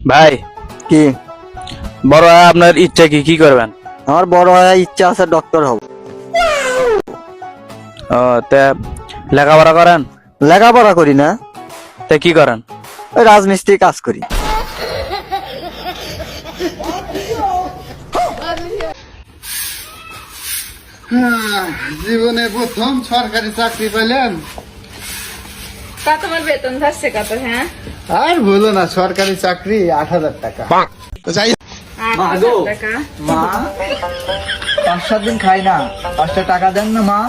ভাই কি? বড় হয়ে আপনার ইচ্ছা কি? কি করবেন? আমার বড় হয়ে ইচ্ছা আছে ডক্টর হব। ও তা লেখাপড়া করেন? লেখাপড়া করি না। তা কি করেন? ওই রাজমিস্ত্রি কাজ করি। জীবনে প্রথম সরকারি চাকরি পেলেন। তা তোমার বেতন ধরছে কত হ্যাঁ? আর বলো না সরকারি চাকরি আট হাজার টাকা। মা পাঁচ সাত দিন খাই না পাঁচটা টাকা দেন না মা।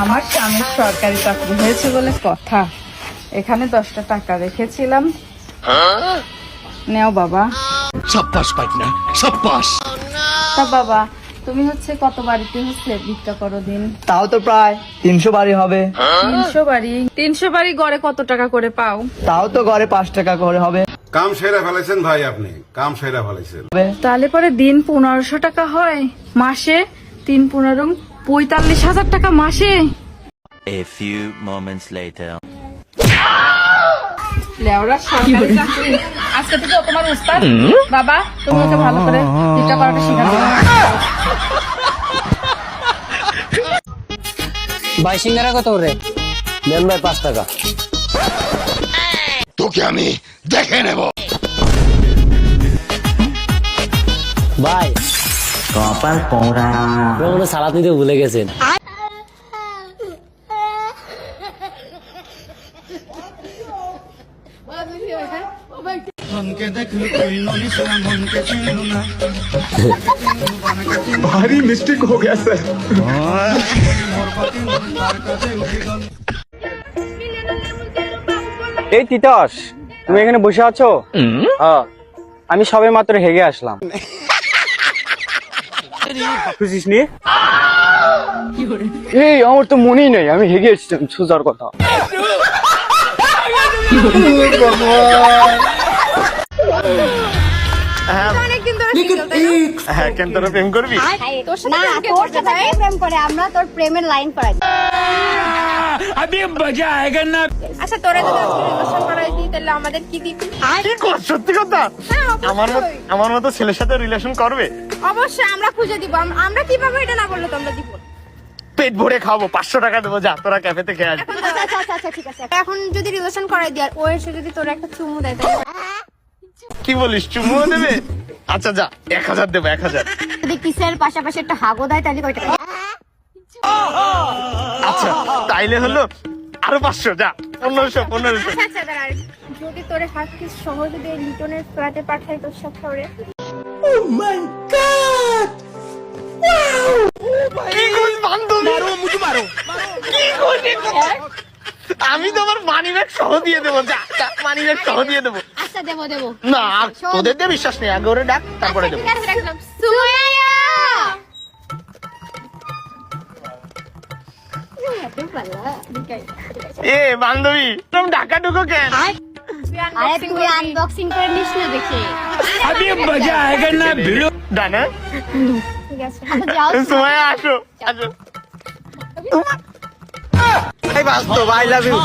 আমার স্বামীর সরকারি চাকরি হয়েছে বলে কথা। এখানে দশটা টাকা রেখেছিলাম। নেও বাবা। সাব্বাস পাইকনা সাব্বাস তা বাবা তুমি হচ্ছে কত বাড়িতে হচ্ছে ভিক্ষা করো দিন? তাও তো প্রায় তিনশো বাড়ি হবে। তিনশো বাড়ি? তিনশো বাড়ি গড়ে কত টাকা করে পাও? তাও তো গড়ে পাঁচ টাকা করে হবে। কাম সেরা ফেলেছেন ভাই আপনি। কাম সেরা ফেলেছেন। তাহলে পরে দিন পনেরোশো টাকা হয়। মাসে তিন পনেরো পঁয়তাল্লিশ হাজার টাকা মাসে। A few moments later. লেওরা সরকারি চাকরি। আজকে থেকে ও তোমার উস্তাদ। বাবা তুমি ওকে ভালো করে ভিক্ষা করাটা শেখাতে ভাই সিঙ্গারা কত দেন ভাই পাঁচ টাকা। তোকে আমি দেখে নেব। ভাই কপাল পোড়া। আপনারা সালাদ নিতে ভুলে গেছেন। এই তিতাস, তুমি এখানে বসে আছো? হ্যাঁ আমি সবে মাত্র হেগে আসলাম। এই, আমার তো মনেই নেই, আমি হেগে এসেছিলাম, সোজার কথা। আচ্ছা রিলেশন তাহলে আমাদের আমার আমার মতো ছেলের সাথে রিলেশন করবে? অবশ্যই, আমরা খুঁজে দিব। আমরা কীভাবে এটা না বললে তোমরা দিব পেট ভরে খাব পাঁচশো টাকা দেবো যা তোরা ক্যাফেতে খেয়ে আসবি আচ্ছা আচ্ছা ঠিক আছে। এখন যদি রিলেশন করাই আর ও এসে যদি তোর একটা চুমু দেয় কি বলিস চুমুও দেবে? আচ্ছা যা এক হাজার দেবো এক হাজার। যদি কিসের পাশাপাশি একটা হাগো দেয় তাহলে কয়টা আচ্ছা তাইলে হলো আরও পাঁচশো যা পনেরোশো পনেরোশো। আচ্ছা আচ্ছা যদি তোর হাত কি সহজে দিয়ে লিটনের ফ্ল্যাটে পাঠাই তোর সাথে ওরে? কি করিস বান্ধবী? কি করিস আমি তো আমার মানি ব্যাগ সহ দিয়ে দেবো যা মানি ব্যাগ সহ দিয়ে দেবো। আচ্ছা দেবো দেবো। না তোদের দিয়ে বিশ্বাস নেই আগে ওরে ডাক তারপরে দেবো। সুমাইয়া! এ বান্ধবী তুমি ঢাকা ঢুকো কেন আরে তুই আনবক্সিং করে নিস না দেখে। ডানা? ঠিক আছে যাও সময় আসো আসো। এই বাস্তব আই লাভ ইউ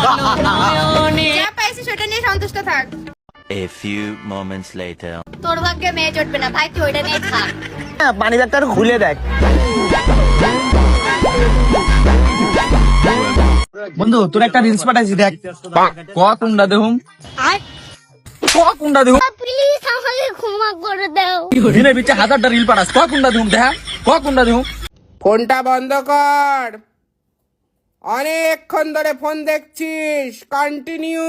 যা পাইছিস ওটা নিয়ে সন্তুষ্ট থাক। A few moments later. তোর ভাগ্যে মেয়ে জুটবে না ভাই তুই ওইটা নিয়ে থাক। পানি একটু খুলে দেখ। বন্ধু তোর একটা রিলস পাঠাইছি দেখ। ক কুন্ডা দেহুম ক কুন্ডা দেহুম ক্ষমা করে দাও। দিনের হাজারটা রিল পাঠাস। ক কোনটা দেখা ক কোনটা ফোনটা বন্ধ কর? অনেকক্ষণ ধরে ফোন দেখছিস। কন্টিনিউ